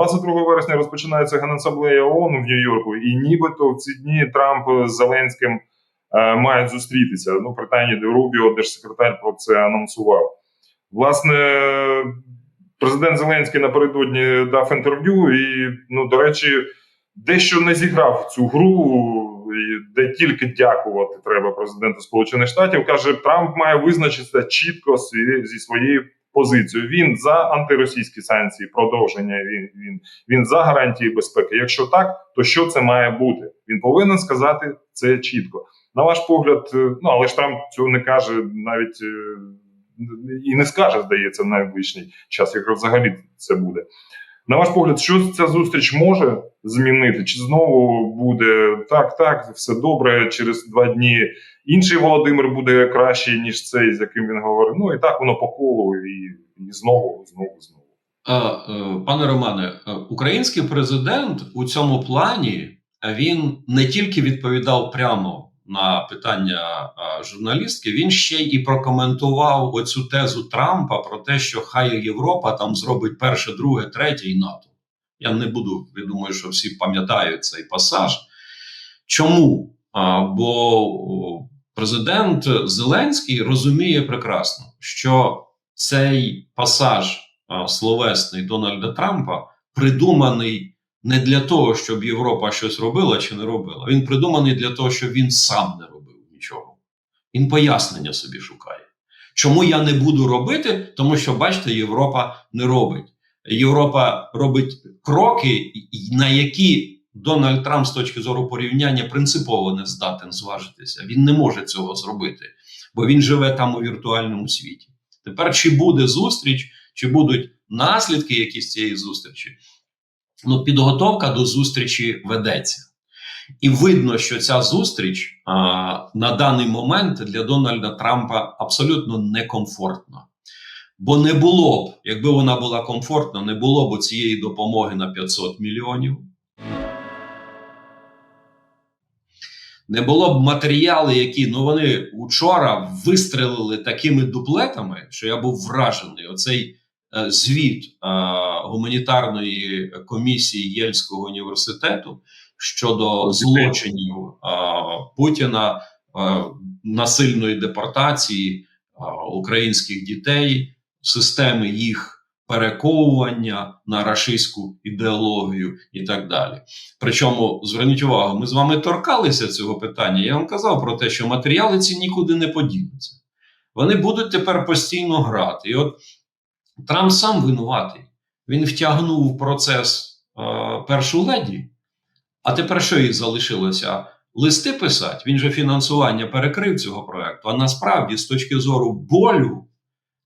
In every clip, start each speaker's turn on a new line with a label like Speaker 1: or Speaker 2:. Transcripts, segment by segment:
Speaker 1: 22 вересня розпочинається Генасамблея ООН в Нью-Йорку, і нібито в ці дні Трамп з Зеленським е, мають зустрітися. Ну, принаймні, де Рубіо, держсекретар, про це анонсував. Власне, президент Зеленський напередодні дав інтерв'ю, і, ну, до речі, дещо не зіграв цю гру, де тільки дякувати треба президенту Сполучених Штатів. Каже, Трамп має визначитися чітко зі, своєю позицією. Він за антиросійські санкції, продовження. Він він він за гарантії безпеки. Якщо так, то що це має бути? Він повинен сказати це чітко. На ваш погляд, е, ну але ж Трамп цього не каже навіть. е, І не скаже, здається, найближчий час, якщо взагалі це буде. На ваш погляд, що ця зустріч може змінити? Чи знову буде так, так, все добре через два дні? Інший Володимир буде кращий, ніж цей, з яким він говорив. Ну і так воно по колу, і, і знову, знову, знову.
Speaker 2: Е, Пане Романе, е, український президент у цьому плані е, він не тільки відповідав прямо на питання журналістки, він ще й прокоментував оцю тезу Трампа про те, що хай Європа там зробить перше, друге, третє і НАТО. Я не буду, я думаю, що всі пам'ятають цей пасаж. Чому? Бо президент Зеленський розуміє прекрасно, що цей пасаж словесний Дональда Трампа придуманий не для того, щоб Європа щось робила чи не робила. Він придуманий для того, щоб він сам не робив нічого. Він пояснення собі шукає. Чому я не буду робити? Тому що, бачите, Європа не робить. Європа робить кроки, на які Дональд Трамп з точки зору порівняння принципово не здатен зважитися. Він не може цього зробити, бо він живе там у віртуальному світі. Тепер чи буде зустріч, чи будуть наслідки якісь цієї зустрічі? Ну, підготовка до зустрічі ведеться. І видно, що ця зустріч а, на даний момент для Дональда Трампа абсолютно некомфортна. Бо не було б, якби вона була комфортна, не було б цієї допомоги на 500 мільйонів. Не було б матеріали, які ну вони вчора вистрелили такими дуплетами, що я був вражений. Оцей е, звіт е, гуманітарної комісії Єльського університету щодо злочинів е, Путіна, насильної депортації українських дітей, системи їх перековування на рашистську ідеологію і так далі. Причому зверніть увагу, ми з вами торкалися цього питання. Я вам казав про те, що матеріали ці нікуди не подінуться. Вони будуть тепер постійно грати. І от Трамп сам винуватий. Він втягнув в процес е, першу леді, а тепер що їй залишилося? Листи писати, він же фінансування перекрив цього проекту. А насправді, з точки зору болю,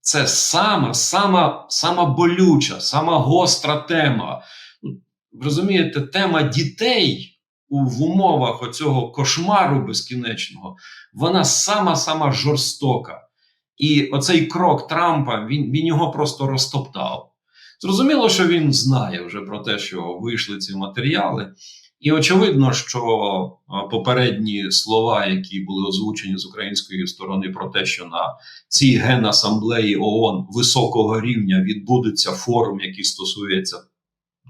Speaker 2: це сама, сама, сама болюча, сама гостра тема. Ну, Розумієте, тема дітей в умовах оцього кошмару безкінечного, вона сама сама жорстока. І оцей крок Трампа він, він його просто розтоптав. Зрозуміло, що він знає вже про те, що вийшли ці матеріали. І очевидно, що попередні слова, які були озвучені з української сторони, про те, що на цій генасамблеї ООН високого рівня відбудеться форум, який стосується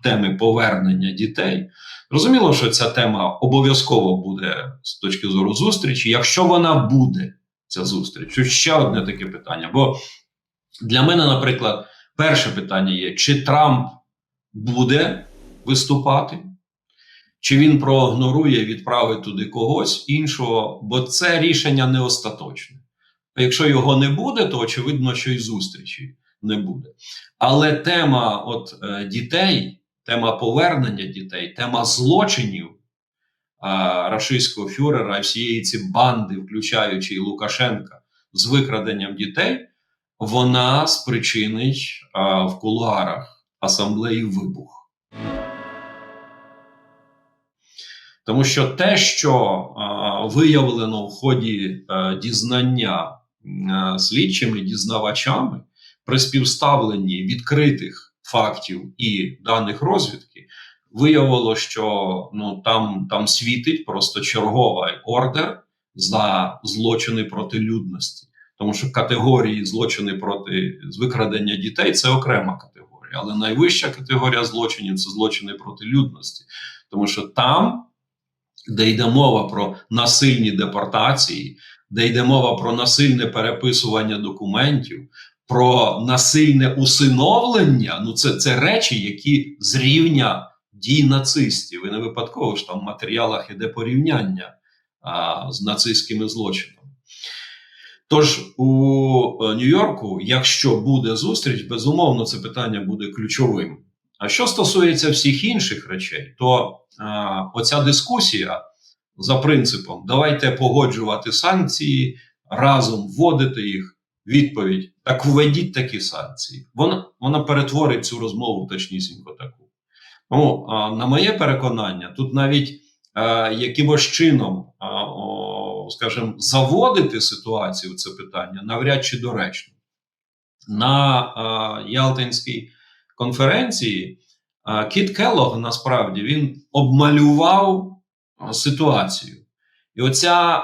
Speaker 2: теми повернення дітей. Розуміло, що ця тема обов'язково буде з точки зору зустрічі, якщо вона буде, ця зустріч. Ще одне таке питання. Бо для мене, наприклад, перше питання є: чи Трамп буде виступати? Чи він проігнорує відправить туди когось іншого, бо це рішення не остаточне. Якщо його не буде, то очевидно, що і зустрічі не буде. Але тема от, е, дітей, тема повернення дітей, тема злочинів рашистського фюрера і всієї ці банди, включаючи і Лукашенка, з викраденням дітей, вона спричинить в кулуарах асамблеї вибух. Тому що те, що е, виявлено в ході е, дізнання е, слідчими дізнавачами при співставленні відкритих фактів і даних розвідки, виявило, що ну там, там світить просто черговий ордер за злочини проти людності. Тому що категорії злочини проти з викрадення дітей це окрема категорія.
Speaker 3: Але найвища категорія злочинів це злочини проти людності, тому що там, де йде мова про насильні депортації, де йде мова про насильне переписування документів, про насильне усиновлення, ну це, це речі, які з рівня дій нацистів. І не випадково ж там в матеріалах іде порівняння а, з нацистськими злочинами. Тож у е, Нью-Йорку, якщо буде зустріч, безумовно, це питання буде ключовим. А що стосується всіх інших речей, то а, оця дискусія за принципом давайте погоджувати санкції, разом вводити їх. Відповідь: так введіть такі санкції. Вона, вона перетворить цю розмову точнісінько таку. Тому, а, на моє переконання, тут навіть а, якимось чином, а, о, скажімо, заводити ситуацію в це питання навряд чи доречно. На а, Ялтинській конференції Кіт Келлог насправді він обмалював ситуацію. І оця,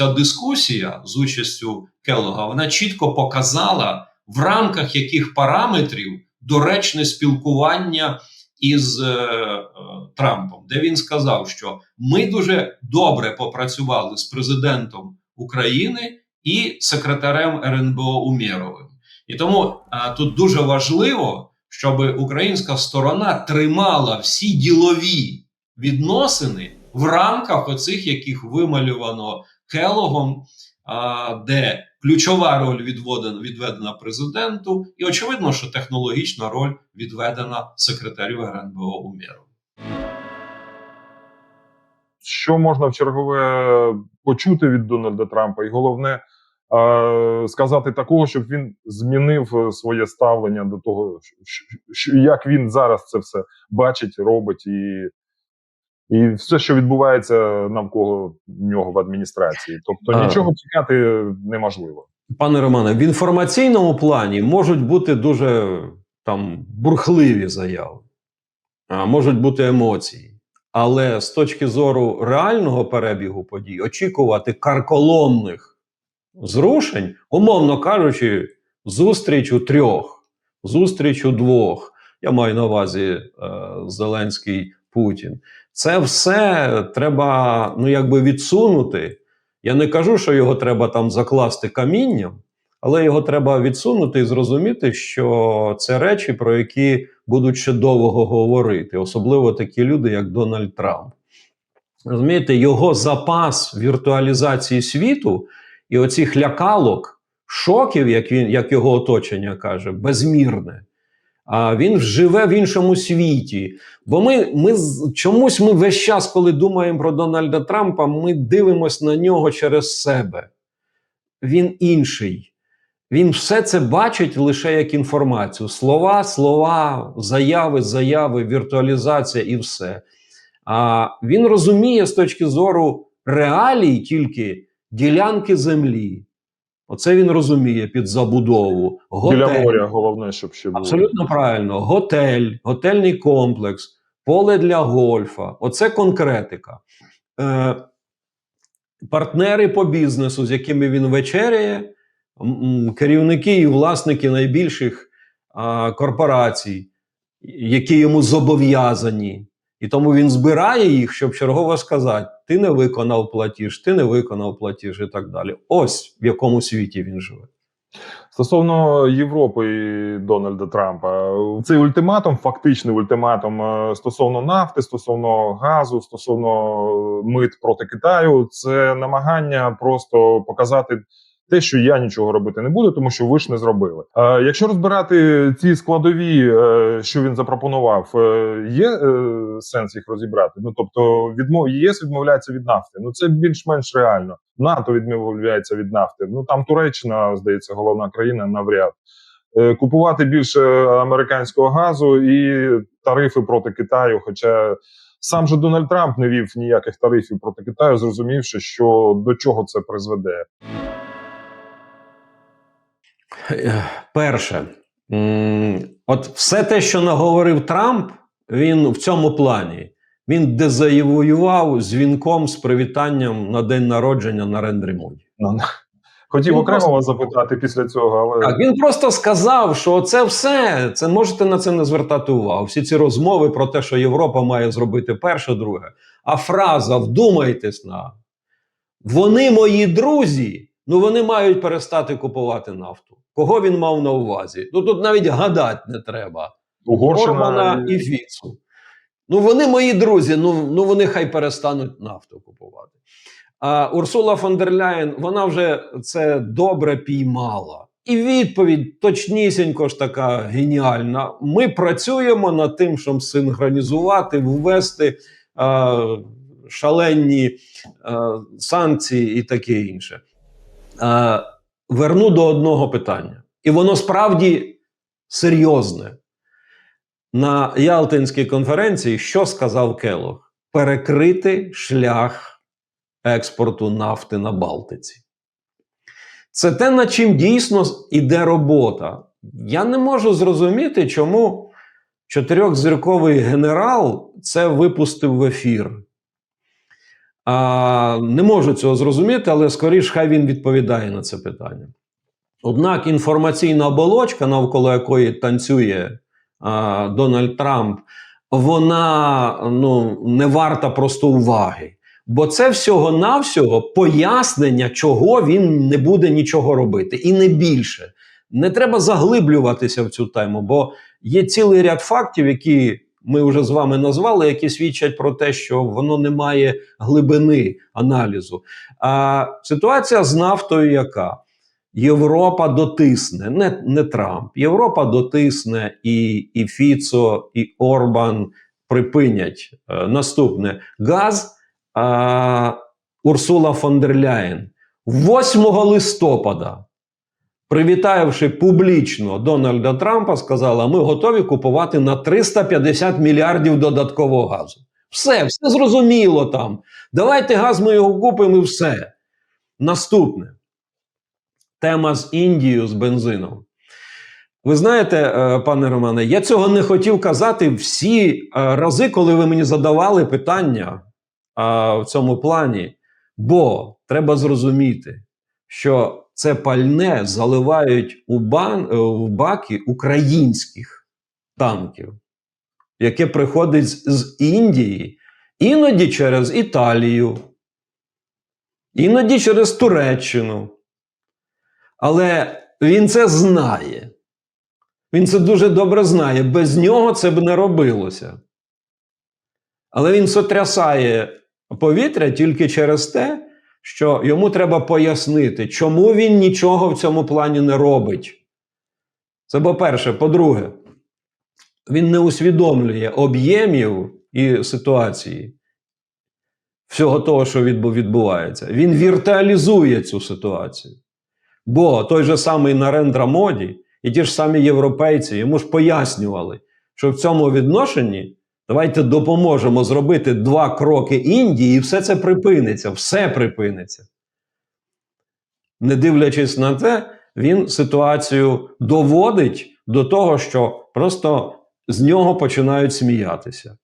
Speaker 3: е, дискусія з участю Келлога, вона чітко показала, в рамках яких параметрів доречне спілкування із е, Трампом, де він сказав, що ми дуже добре попрацювали з президентом України і секретарем РНБО Умєровим. І тому а, тут дуже важливо, щоб українська сторона тримала всі ділові відносини в рамках оцих, яких вималювано Келогом, а, де ключова роль відводена, відведена президенту, і очевидно, що технологічна роль відведена секретарю РНБО Умєрову.
Speaker 1: що можна в чергове почути від Дональда Трампа, і головне е, сказати такого, щоб він змінив е, своє ставлення до того, що, що, як він зараз це все бачить, робить, і, і все, що відбувається навколо нього в адміністрації. Тобто
Speaker 2: А.
Speaker 1: нічого чекати неможливо.
Speaker 2: Пане Романе, в інформаційному плані можуть бути дуже там бурхливі заяви, а можуть бути емоції. Але з точки зору реального перебігу подій, очікувати карколомних зрушень, умовно кажучи, зустріч у трьох, зустріч у двох. Я маю на увазі е, Зеленський Путін. Це все треба ну, якби відсунути. Я не кажу, що його треба там закласти камінням, але його треба відсунути і зрозуміти, що це речі, про які будуть ще довго говорити, особливо такі люди, як Дональд Трамп. Розумієте, його запас віртуалізації світу і оцих лякалок, шоків, як він, як його оточення каже, безмірне. А він живе в іншому світі. Бо ми, ми чомусь ми весь час, коли думаємо про Дональда Трампа, ми дивимося на нього через себе. Він інший. Він все це бачить лише як інформацію. Слова, слова, заяви, заяви, віртуалізація і все. А він розуміє з точки зору реалій тільки ділянки землі. Оце він розуміє під забудову.
Speaker 1: Біля
Speaker 2: готель.
Speaker 1: моря головне, щоб ще було.
Speaker 2: Абсолютно правильно. Готель, готельний комплекс, поле для гольфа. Оце конкретика. Е, партнери по бізнесу, з якими він вечеряє, керівники і власники найбільших а, корпорацій, які йому зобов'язані. І тому він збирає їх, щоб чергово сказати: ти не виконав платіж, ти не виконав платіж і так далі. Ось в якому світі він живе.
Speaker 1: Стосовно Європи і Дональда Трампа, цей ультиматум, фактичний ультиматум е, стосовно нафти, стосовно газу, стосовно мит проти Китаю, це намагання просто показати те, що я нічого робити не буду, тому що ви ж не зробили. Е, якщо розбирати ці складові, е, що він запропонував, е, є е, сенс їх розібрати. Ну тобто, відмов ЄС відмовляється від нафти. Ну це більш-менш реально. НАТО відмовляється від нафти. Ну там Туреччина, здається, головна країна навряд. Е, Купувати більше американського газу і тарифи проти Китаю. Хоча сам же Дональд Трамп не вів ніяких тарифів проти Китаю, зрозумівши, що до чого це призведе.
Speaker 2: Перше, от все те, що наговорив Трамп, він в цьому плані. Він дезавоював дзвінком з привітанням на день народження на рендері моді.
Speaker 1: Ну, Хотів
Speaker 2: Він
Speaker 1: окремо
Speaker 2: просто-
Speaker 1: вас запитати після цього, але
Speaker 2: Так, він просто сказав, що це все. Це можете на це не звертати увагу. Всі ці розмови про те, що Європа має зробити перше, друге. А фраза вдумайтесь на вони мої друзі. Ну вони мають перестати купувати нафту. Кого він мав на увазі? Ну тут навіть гадати не треба.
Speaker 1: Угорщина
Speaker 2: Орбана і Фіцу. Ну, вони мої друзі, ну, ну вони хай перестануть нафту купувати. А Урсула фон дер Ляєн, вона вже це добре піймала. І відповідь точнісінько ж така геніальна. Ми працюємо над тим, щоб синхронізувати, ввести е, шалені е, санкції і таке інше. Е, верну до одного питання. І воно справді серйозне. На Ялтинській конференції що сказав Келог? Перекрити шлях експорту нафти на Балтиці. Це те, над чим дійсно іде робота. Я не можу зрозуміти, чому чотирьохзірковий генерал це випустив в ефір. А, не можу цього зрозуміти, але скоріш хай він відповідає на це питання. Однак інформаційна оболочка, навколо якої танцює а, Дональд Трамп, вона ну, не варта просто уваги. Бо це всього-навсього пояснення, чого він не буде нічого робити, і не більше. Не треба заглиблюватися в цю тему, бо є цілий ряд фактів, які ми вже з вами назвали, які свідчать про те, що воно не має глибини аналізу. А ситуація з нафтою яка? Європа дотисне, не, не Трамп. Європа дотисне і, і Фіцо, і Орбан припинять. Е, наступне газ а, Урсула фон дер Ляєн 8 листопада, привітавши публічно Дональда Трампа, сказала: ми готові купувати на 350 мільярдів додаткового газу. Все, все зрозуміло там. Давайте газ ми його купимо і все. Наступне тема з Індією з бензином. Ви знаєте, е, пане Романе, я цього не хотів казати всі е, рази, коли ви мені задавали питання в цьому плані. Бо треба зрозуміти, що це пальне заливають у, бан, е, в баки українських танків, яке приходить з Індії, іноді через Італію, іноді через Туреччину. Але він це знає. Він це дуже добре знає. Без нього це б не робилося. Але він сотрясає повітря тільки через те, що йому треба пояснити, чому він нічого в цьому плані не робить. Це по-перше. По-друге, він не усвідомлює об'ємів і ситуації всього того, що відбувається. Він віртуалізує цю ситуацію. Бо той же самий Нарендра Моді і ті ж самі європейці йому ж пояснювали, що в цьому відношенні давайте допоможемо зробити два кроки Індії, і все це припиниться, все припиниться. Не дивлячись на те, він ситуацію доводить до того, що просто з нього починають сміятися.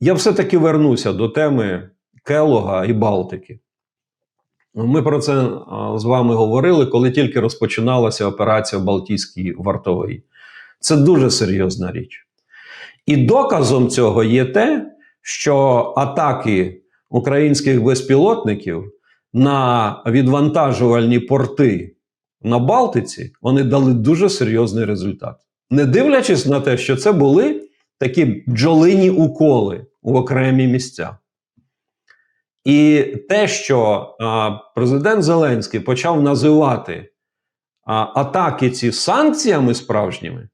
Speaker 2: Я все-таки вернуся до теми Келога і Балтики. Ми про це з вами говорили, коли тільки розпочиналася операція Балтійський вартовий. Це дуже серйозна річ. І доказом цього є те, що атаки українських безпілотників на відвантажувальні порти на Балтиці вони дали дуже серйозний результат. Не дивлячись на те, що це були такі бджолині уколи в окремі місця. І те, що а, президент Зеленський почав називати а, атаки ці санкціями справжніми,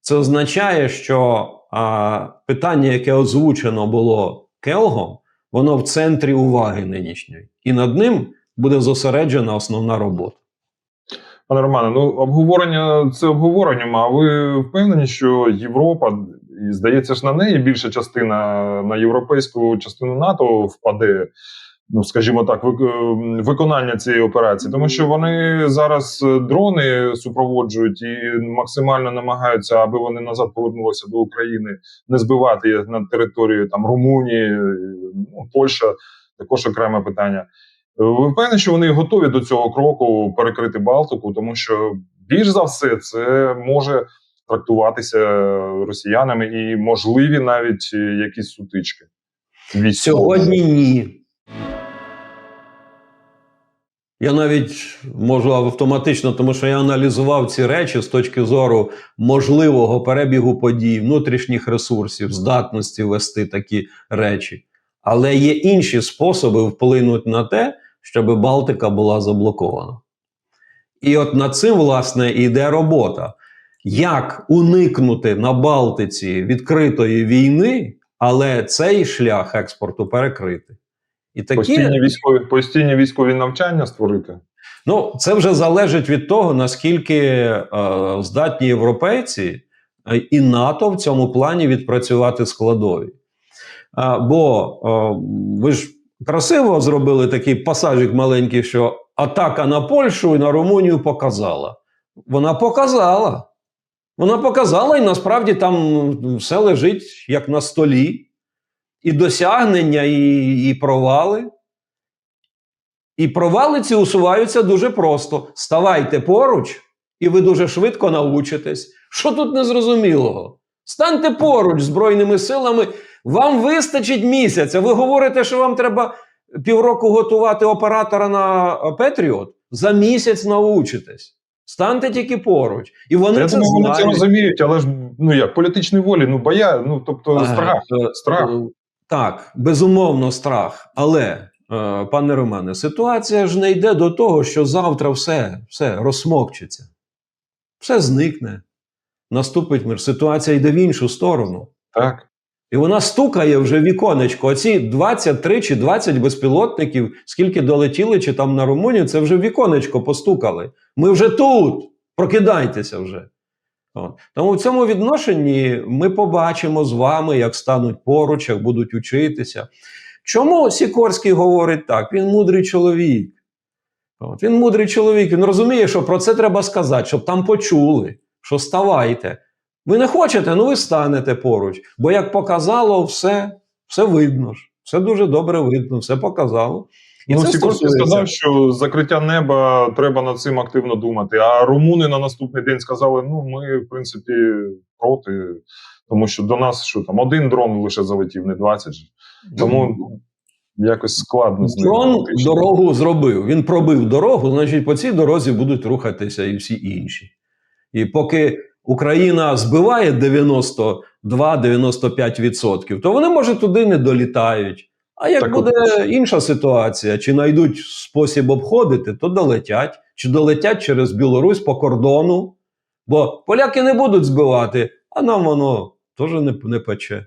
Speaker 2: це означає, що а, питання, яке озвучено було Келгом, воно в центрі уваги нинішньої, і над ним буде зосереджена основна робота.
Speaker 1: Пане Романе, ну обговорення це обговоренням. А ви впевнені, що Європа, і здається ж, на неї більша частина на європейську частину НАТО впаде? Ну, скажімо так, вик- виконання цієї операції, тому що вони зараз е, дрони супроводжують і максимально намагаються, аби вони назад повернулися до України, не збивати їх на територію там Румунії, е, ну, Польща також окреме питання. Ви впевнені, що вони готові до цього кроку перекрити Балтику, тому що більш за все це може трактуватися росіянами і можливі навіть е, якісь сутички. Військові.
Speaker 2: Сьогодні ні. Я навіть можу автоматично, тому що я аналізував ці речі з точки зору можливого перебігу подій, внутрішніх ресурсів, здатності вести такі речі. Але є інші способи вплинути на те, щоб Балтика була заблокована. І от над цим, власне, йде робота. Як уникнути на Балтиці відкритої війни, але цей шлях експорту перекрити? І такі,
Speaker 1: Постійні військові, постійні військові навчання створити.
Speaker 2: ну, це вже залежить від того, наскільки е, здатні європейці е, і НАТО в цьому плані відпрацювати складові. А, бо е, ви ж красиво зробили такий пасажик маленький, що атака на Польщу і на Румунію показала. Вона показала. Вона показала, і насправді там все лежить як на столі. І досягнення, і, і провали. І провали ці усуваються дуже просто. Ставайте поруч, і ви дуже швидко научитесь. Що тут незрозумілого? Станьте поруч з Збройними силами, вам вистачить місяця. Ви говорите, що вам треба півроку готувати оператора на Петріот. За місяць научитесь. Станьте тільки поруч. І вони
Speaker 1: Я
Speaker 2: це
Speaker 1: думаю, вони це розуміють, але ж ну як політичної волі, ну боя, ну тобто
Speaker 2: Ага,
Speaker 1: страх.
Speaker 2: е,
Speaker 1: страх.
Speaker 2: Так, безумовно, страх. Але, е, пане Романе, ситуація ж не йде до того, що завтра все, все розсмокчеться. Все зникне. Наступить мир. Ситуація йде в іншу сторону.
Speaker 1: Так.
Speaker 2: І вона стукає вже віконечко. Оці 23 чи 20 безпілотників, скільки долетіли, чи там на Румунію, це вже віконечко постукали. Ми вже тут. Прокидайтеся вже. От. Тому в цьому відношенні ми побачимо з вами, як стануть поруч, як будуть учитися. Чому Сікорський говорить так? Він мудрий чоловік. От. Він мудрий чоловік. Він розуміє, що про це треба сказати, щоб там почули, що ставайте. Ви не хочете, ну ви станете поруч. Бо як показало, все, все видно ж. Все дуже добре видно, все показало. І
Speaker 1: ну, Сікорський сказав, що закриття неба треба над цим активно думати. А румуни на наступний день сказали: ну, ми, в принципі, проти, тому що до нас що там один дрон лише залетів, не 20 же. Тому якось складно з ним.
Speaker 2: Дрон
Speaker 1: фактично.
Speaker 2: дорогу зробив. Він пробив дорогу, значить, по цій дорозі будуть рухатися і всі інші. І поки Україна збиває 92-95%, то вони, може, туди не долітають. А як
Speaker 1: Так
Speaker 2: буде
Speaker 1: от.
Speaker 2: інша ситуація, чи знайдуть спосіб обходити, то долетять, чи долетять через Білорусь по кордону. Бо поляки не будуть збивати, а нам воно теж не, не пече.